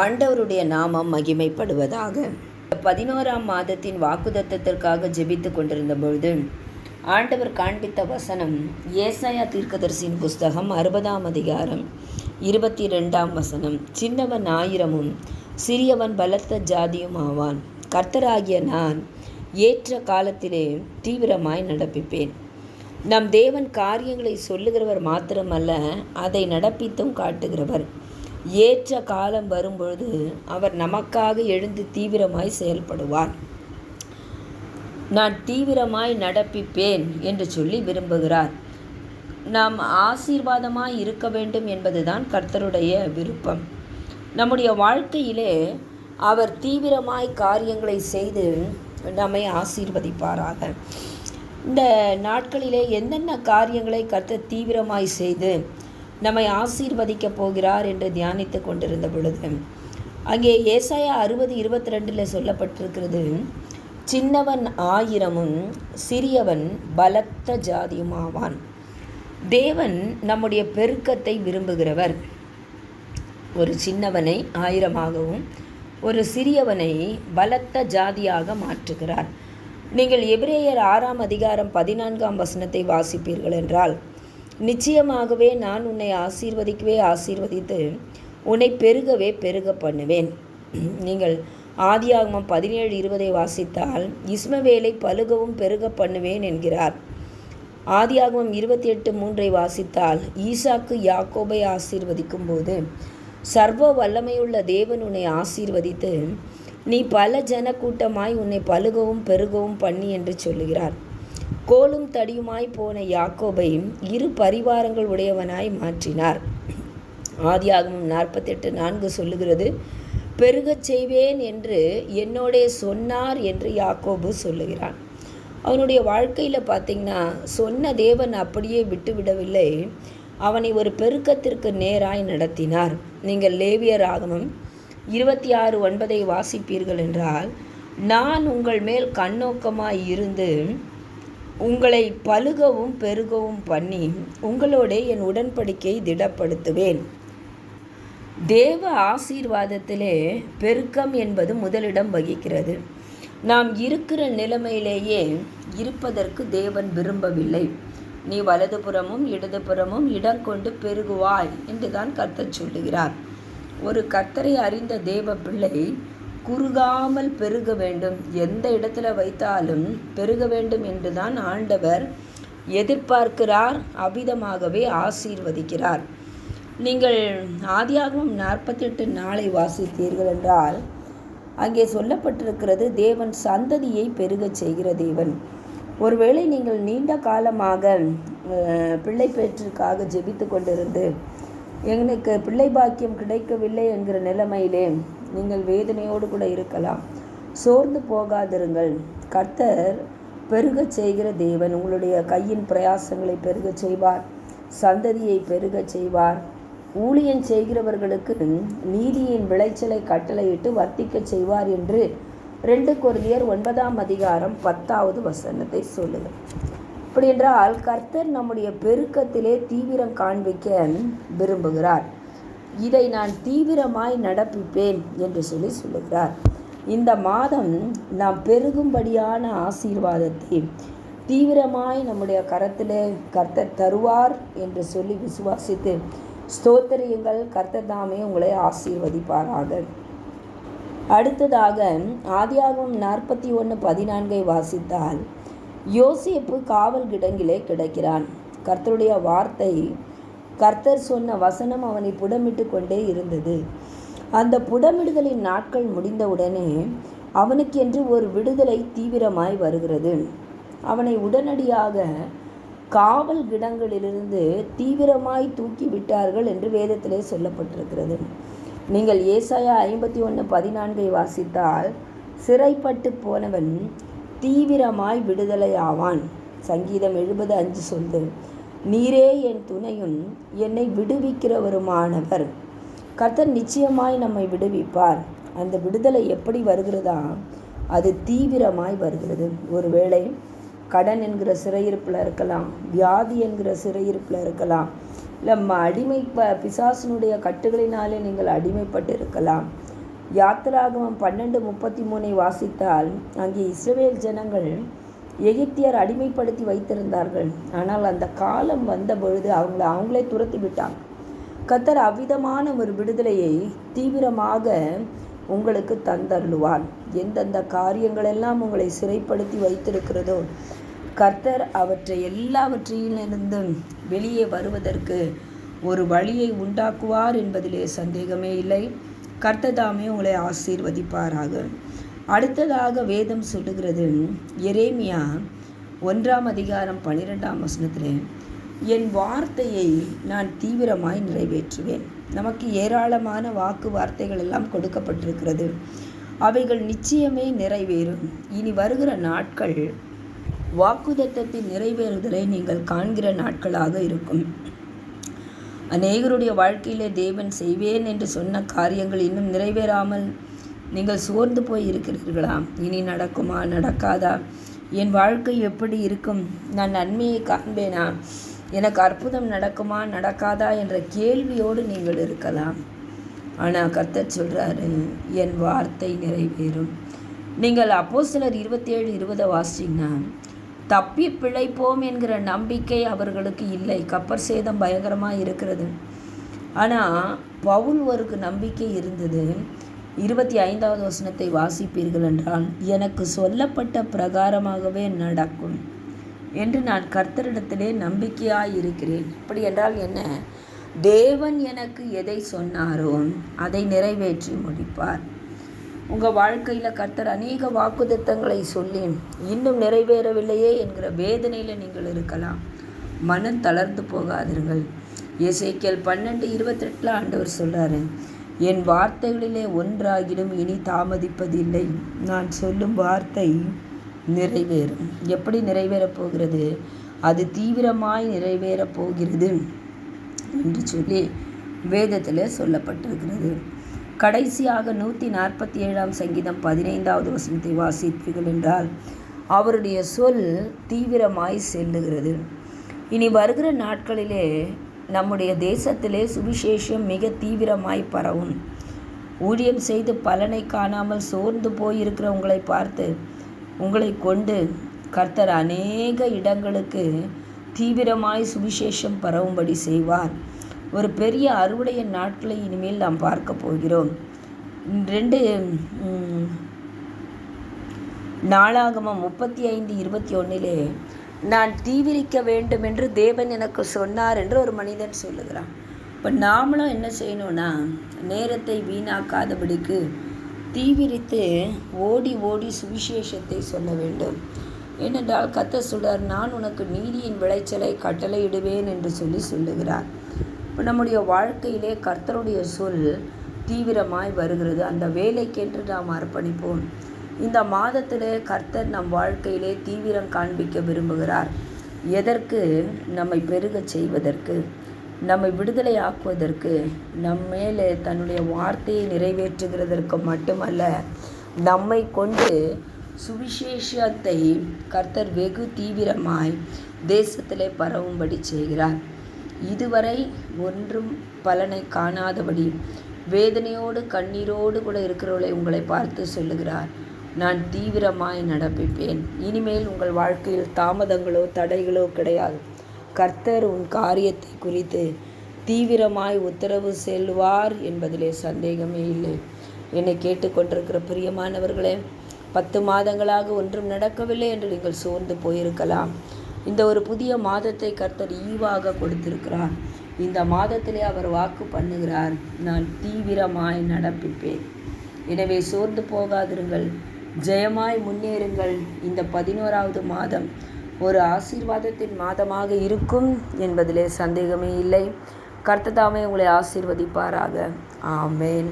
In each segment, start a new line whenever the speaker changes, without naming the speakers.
ஆண்டவருடைய நாமம் மகிமைப்படுவதாக. பதினோராம் மாதத்தின் வாக்குதத்தத்திற்காக ஜெபித்து கொண்டிருந்த பொழுது ஆண்டவர் காண்பித்த வசனம் ஏசாயா தீர்க்கதரிசியின் புஸ்தகம் அறுபதாம் அதிகாரம் இருபத்தி ரெண்டாம் வசனம். சின்னவன் ஆயிரமும் சிறியவன் பலத்த ஜாதியும் ஆவான். கர்த்தராகிய நான் ஏற்ற காலத்திலே தீவிரமாய் நடப்பிப்பேன். நம் தேவன் காரியங்களை சொல்லுகிறவர் மாத்திரமல்ல அதை நடப்பித்தும் காட்டுகிறவர். ஏற்ற காலம் வரும்பொழுது அவர் நமக்காக எழுந்து தீவிரமாய் செயல்படுவார். நான் தீவிரமாய் நடப்பிப்பேன் என்று சொல்லி விரும்புகிறார். நாம் ஆசீர்வாதமாய் இருக்க வேண்டும் என்பதுதான் கர்த்தருடைய விருப்பம். நம்முடைய வாழ்க்கையிலே அவர் தீவிரமாய் காரியங்களை செய்து நம்மை ஆசீர்வதிப்பாராக. இந்த நாட்களிலே என்னென்ன காரியங்களை கர்த்தர் தீவிரமாய் செய்து நம்மை ஆசீர்வதிக்க போகிறார் என்று தியானித்து கொண்டிருந்த பொழுது அங்கே ஏசாயா அறுபது இருபத்தி ரெண்டில் சொல்லப்பட்டிருக்கிறது சின்னவன் ஆயிரமும் சிறியவன் பலத்த ஜாதியுமாவான். தேவன் நம்முடைய பெருக்கத்தை விரும்புகிறவர். ஒரு சின்னவனை ஆயிரமாகவும் ஒரு சிறியவனை பலத்த ஜாதியாக மாற்றுகிறார். நீங்கள் எபிரேயர் ஆறாம் அதிகாரம் பதினான்காம் வசனத்தை வாசிப்பீர்கள் என்றால் நிச்சயமாகவே நான் உன்னை ஆசீர்வதிக்கவே ஆசீர்வதித்து உன்னை பெருகவே பெருக பண்ணுவேன். நீங்கள் ஆதியாகமம் பதினேழு இருபதை வாசித்தால் இஸ்மவேலை பழுகவும் பெருக பண்ணுவேன் என்கிறார். ஆதியாகமம் இருபத்தி எட்டு மூன்றை வாசித்தால் ஈசாக்கு யாக்கோபை ஆசீர்வதிக்கும் போது சர்வ வல்லமையுள்ள தேவன் உன்னை ஆசீர்வதித்து நீ பல ஜன கூட்டமாய் உன்னை பழுகவும் பெருகவும் பண்ணி என்று சொல்லுகிறார். கோலும் தடியுமாய் போன யாக்கோபை இரு பரிவாரங்கள் உடையவனாய் மாற்றினார். ஆதியாகமும் நாற்பத்தெட்டு நான்கு சொல்லுகிறது பெருகச் செய்வேன் என்று என்னோடே சொன்னார் என்று யாக்கோபு சொல்லுகிறான். அவனுடைய வாழ்க்கையில் பார்த்திங்கன்னா சொன்ன தேவன் அப்படியே விட்டுவிடவில்லை. அவனை ஒரு பெருக்கத்திற்கு நேராய் நடத்தினார். நீங்கள் லேவியர் ஆகமம் இருபத்தி ஆறு ஒன்பதை வாசிப்பீர்கள் என்றால் நான் உங்கள் மேல் கண்ணோக்கமாய் இருந்து உங்களை பழுகவும் பெருகவும் பண்ணி உங்களோட என் உடன்படிக்கையை திடப்படுத்துவேன். தேவ ஆசீர்வாதத்திலே பெருக்கம் என்பது முதலிடம் வகிக்கிறது. நாம் இருக்கிற நிலைமையிலேயே இருப்பதற்கு தேவன் விரும்பவில்லை. நீ வலதுபுறமும் இடதுபுறமும் இடம் கொண்டு பெருகுவாய் என்றுதான் கர்த்தர் சொல்லுகிறார். ஒரு கர்த்தரை அறிந்த தேவ பிள்ளை குறுகாமல் பெருக வேண்டும். எந்த இடத்துல வைத்தாலும் பெருக வேண்டும் என்றுதான் ஆண்டவர் எதிர்பார்க்கிறார் அவ்விதமாகவே ஆசீர்வதிக்கிறார். நீங்கள் ஆதியாகவும் நாற்பத்தெட்டு நாளை வாசித்தீர்கள் என்றால் அங்கே சொல்லப்பட்டிருக்கிறது தேவன் சந்ததியை பெருகச் செய்கிற தேவன். ஒருவேளை நீங்கள் நீண்ட காலமாக பிள்ளை பெற்றிற்காக ஜெபித்து கொண்டிருந்து எங்களுக்கு பிள்ளை பாக்கியம் கிடைக்கவில்லை என்கிற நிலைமையிலே நீங்கள் வேதனையோடு கூட இருக்கலாம். சோர்ந்து போகாதிருங்கள். கர்த்தர் பெருகச் செய்கிற தேவன் உங்களுடைய கையின் பிரயாசங்களை பெருகச் செய்வார். சந்ததியை பெருகச் செய்வார். ஊழியன் செய்கிறவர்களுக்கு நீதியின் விளைச்சலை கட்டளையிட்டு வர்த்திக்கச் செய்வார் என்று ரெண்டு கொரிந்தியர் ஒன்பதாம் அதிகாரம் பத்தாவது வசனத்தை சொல்லுங்கள் அப்படி என்றால் கர்த்தர் நம்முடைய பெருக்கத்திலே தீவிரம் காண்பிக்க விரும்புகிறார். இதை நான் தீவிரமாய் நடப்பிப்பேன் என்று சொல்லி சொல்லுகிறார். இந்த மாதம் நாம் பெருகும்படியான ஆசீர்வாதத்தை தீவிரமாய் நம்முடைய கரத்தில் கர்த்தர் தருவார் என்று சொல்லி விசுவாசித்து ஸ்தோத்திரியங்கள் கர்த்தர் தாமே உங்களை ஆசீர்வதிப்பாராக. அடுத்ததாக ஆதியாகவும் நாற்பத்தி ஒன்று பதினான்கை வாசித்தால் யோசிப்பு காவல் கிடங்கிலே கிடக்கிறான். கர்த்தருடைய வார்த்தை கர்த்தர் சொன்ன வசனம் அவனை புடமிட்டு கொண்டே இருந்தது. அந்த புடமிடுதலின் நாட்கள் முடிந்தவுடனே அவனுக்கென்று ஒரு விடுதலை தீவிரமாய் வருகிறது. அவனை உடனடியாக காவல் கிடங்களிலிருந்து தீவிரமாய் தூக்கி விட்டார்கள் என்று வேதத்திலே சொல்லப்பட்டிருக்கிறது. நீங்கள் ஏசாயா ஐம்பத்தி ஒன்று பதினான்கை வாசித்தால் சிறைப்பட்டு போனவன் தீவிரமாய் விடுதலை ஆவான் சங்கீதம் எழுபது அஞ்சு சொல்லு நீரே என் துணையும் என்னை விடுவிக்கிறவருமானவர். கர்த்தர் நிச்சயமாய் நம்மை விடுவிப்பார். அந்த விடுதலை எப்படி வருகிறதா? அது தீவிரமாய் வருகிறது. ஒருவேளை கடன் என்கிற சிறையிருப்பில் இருக்கலாம் வியாதி என்கிற சிறையிருப்பில் இருக்கலாம் இல்லை அடிமை ப பிசாசனுடைய கட்டுகளினாலே நீங்கள் அடிமைப்பட்டு இருக்கலாம் யாத்திராகமம் பன்னெண்டு முப்பத்தி மூணை வாசித்தால் அங்கே இஸ்ரவேல் ஜனங்கள் எகிப்தியர் அடிமைப்படுத்தி வைத்திருந்தார்கள். ஆனால் அந்த காலம் வந்த பொழுது அவங்கள அவங்களே துரத்தி விட்டாங்க. கத்தர் அவ்விதமான ஒரு விடுதலையை தீவிரமாக உங்களுக்கு தந்தருளுவார். எந்தெந்த காரியங்களெல்லாம் உங்களை சிறைப்படுத்தி வைத்திருக்கிறதோ கர்த்தர் அவற்றை எல்லாவற்றிலிருந்தும் வெளியே வருவதற்கு ஒரு வழியை உண்டாக்குவார் என்பதிலே சந்தேகமே இல்லை. கர்த்ததாமே உங்களை ஆசீர்வதிப்பாராக. அடுத்ததாக வேதம் சொல்லுகிறது. எரேமியா ஒன்றாம் அதிகாரம் பனிரெண்டாம் வசனத்தில் என் வார்த்தையை நான் தீவிரமாய் நிறைவேற்றுவேன். நமக்கு ஏராளமான வாக்கு வார்த்தைகள் எல்லாம் கொடுக்கப்பட்டிருக்கிறது. அவைகள் நிச்சயமே நிறைவேறும். இனி வருகிற நாட்கள் வாக்குதத்தத்தின் நிறைவேறுதலை நீங்கள் காண்கிற நாட்களாக இருக்கும். அநேகருடைய வாழ்க்கையிலே தேவன் செய்வேன் என்று சொன்ன காரியங்கள் இன்னும் நிறைவேறாமல் நீங்கள் சோர்ந்து போய் இருக்கிறீர்களா? இனி நடக்குமா? நடக்காதா? என் வாழ்க்கை எப்படி இருக்கும்? நான் நன்மையை காண்பேனா? எனக்கு அற்புதம் நடக்குமா? நடக்காதா? என்ற கேள்வியோடு நீங்கள் இருக்கலாம். ஆனால் கத்தர் சொல்கிறாரு என் வார்த்தை நிறைவேறும். நீங்கள் அப்போ சிலர் இருபத்தேழு இருபதை வாசிங்கன்னா தப்பி பிழைப்போம் என்கிற நம்பிக்கை அவர்களுக்கு இல்லை. கப்பர் சேதம் பயங்கரமாக இருக்கிறது. ஆனால் பவுல் ஒருக்கு நம்பிக்கை இருந்தது இருபத்தி ஐந்தாவது வசனத்தை வாசிப்பீர்கள் என்றால் எனக்கு சொல்லப்பட்ட பிரகாரமாகவே நடக்கும் என்று நான் கர்த்தரிடத்திலே நம்பிக்கையாக இருக்கிறேன் இப்படி என்றால் என்ன? தேவன் எனக்கு எதை சொன்னாரோ அதை நிறைவேற்றி முடிப்பார். உங்கள் வாழ்க்கையில் கர்த்தர் அநேக வாக்குதத்தங்களை சொல்லி இன்னும் நிறைவேறவில்லையே என்கிற வேதனையில் நீங்கள் இருக்கலாம். மனம் தளர்ந்து போகாதீர்கள். இசைக்கல் பன்னெண்டு இருபத்தெட்டில் ஆண்டவர் சொல்கிறாரு என் வார்த்தைகளிலே ஒன்றாகிடும் இனி தாமதிப்பதில்லை. நான் சொல்லும் வார்த்தை நிறைவேறும். எப்படி நிறைவேறப் போகிறது? அது தீவிரமாய் நிறைவேறப் போகிறது என்று சொல்லி வேதத்தில் சொல்லப்பட்டிருக்கிறது. கடைசியாக நூற்றி நாற்பத்தி ஏழாம் சங்கீதம் பதினைந்தாவது வசனத்தை வாசிப்பீர்கள் என்றால் அவருடைய சொல் தீவிரமாய் செல்லுகிறது. இனி வருகிற நாட்களிலே நம்முடைய தேசத்திலே சுவிசேஷம் மிக தீவிரமாய் பரவும். ஊழியம் செய்து பலனை காணாமல் சோர்ந்து போயிருக்கிற உங்களை பார்த்து உங்களை கொண்டு கர்த்தர் அநேக இடங்களுக்கு தீவிரமாய் சுவிசேஷம் பரவும்படி செய்வார். ஒரு பெரிய அறுவடைய நாட்களை இனிமேல் நாம் பார்க்க போகிறோம். ரெண்டு நாளாகமம் முப்பத்தி ஐந்து இருபத்தி ஒன்றிலே நான் தீவிரிக்க வேண்டும் என்று தேவன் எனக்கு சொன்னார் என்று ஒரு மனிதன் சொல்லுகிறான். இப்போ நாமளும் என்ன செய்யணும்னா நேரத்தை வீணாக்காதபடிக்கு தீவிரித்து ஓடி ஓடி சுவிசேஷத்தை சொல்ல வேண்டும். ஏனென்றால் கத்த சொல்றார் நான் உனக்கு நீதியின் விளைச்சலை கட்டளையிடுவேன் என்று சொல்லி சொல்லுகிறார். இப்போ நம்முடைய வாழ்க்கையிலே கர்த்தருடைய சொல் தீவிரமாய் வருகிறது. அந்த வேலைக்கென்று நாம் அர்ப்பணிப்போம். இந்த மாதத்திலே கர்த்தர் நம் வாழ்க்கையிலே தீவிரம் காண்பிக்க விரும்புகிறார். எதற்கு? நம்மை பெருகச் செய்வதற்கு நம்மை விடுதலை ஆக்குவதற்கு நம் மேலே தன்னுடைய வார்த்தையை நிறைவேற்றுகிறதற்கு மட்டுமல்ல நம்மை கொண்டு சுவிசேஷத்தை கர்த்தர் வெகு தீவிரமாய் தேசத்திலே பரவும்படி செய்கிறார். இதுவரை ஒன்றும் பலனை காணாதபடி வேதனையோடு கண்ணீரோடு கூட இருக்கிறவர்களை உங்களை பார்த்து சொல்லுகிறார். நான் தீவிரமாய் நடப்பிப்பேன். இனிமேல் உங்கள் வாழ்க்கையில் தாமதங்களோ தடைகளோ கிடையாது. கர்த்தர் உன் காரியத்தை குறித்து தீவிரமாய் உத்தரவு செல்வார் என்பதிலே சந்தேகமே இல்லை. என்னை கேட்டுக்கொண்டிருக்கிற பிரியமானவர்களே பத்து மாதங்களாக ஒன்றும் நடக்கவில்லை என்று நீங்கள் சோர்ந்து போயிருக்கலாம். இந்த ஒரு புதிய மாதத்தை கர்த்தர் ஈவாக கொடுத்திருக்கிறார். இந்த மாதத்திலே அவர் வாக்கு பண்ணுகிறார் நான் தீவிரமாய் நடப்பிப்பேன். எனவே சோர்ந்து போகாதிருங்கள். ஜெயமாய் முன்னேறுங்கள். இந்த பதினோராவது மாதம் ஒரு ஆசீர்வாதத்தின் மாதமாக இருக்கும் என்பதிலே சந்தேகமே இல்லை. கர்த்ததாமே உங்களை ஆசீர்வதிப்பாராக. ஆமேன்.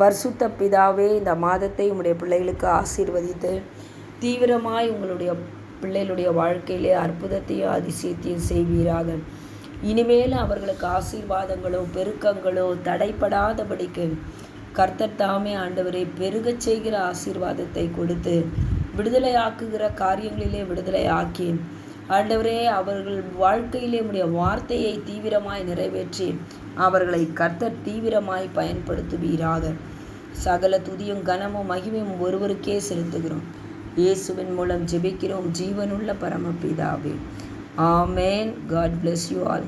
பரிசுத்த பிதாவே இந்த மாதத்தை உங்களுடைய பிள்ளைகளுக்கு ஆசீர்வதித்து தீவிரமாய் உங்களுடைய பிள்ளைகளுடைய வாழ்க்கையிலே அற்புதத்தையும் அதிசயத்தையும் செய்வீராக. இனிமேல் அவர்களுக்கு ஆசீர்வாதங்களோ பெருக்கங்களோ தடைப்படாதபடிக்கு கர்த்தர் தாமே ஆண்டவரை பெருகச் செய்கிற ஆசீர்வாதத்தை கொடுத்து விடுதலை ஆக்குகிற காரியங்களிலே விடுதலை ஆக்கி ஆண்டவரே அவர்கள் வாழ்க்கையிலே உடைய வார்த்தையை தீவிரமாய் நிறைவேற்றி அவர்களை கர்த்தர் தீவிரமாய் பயன்படுத்துவீராக. சகல துதியும் கனமும் மகிமையும் ஒருவருக்கே செலுத்துகிறோம். இயேசுவின் மூலம் ஜெபிக்கிறோம். ஜீவனுள்ள பரமபிதாவே. ஆமேன். God bless you all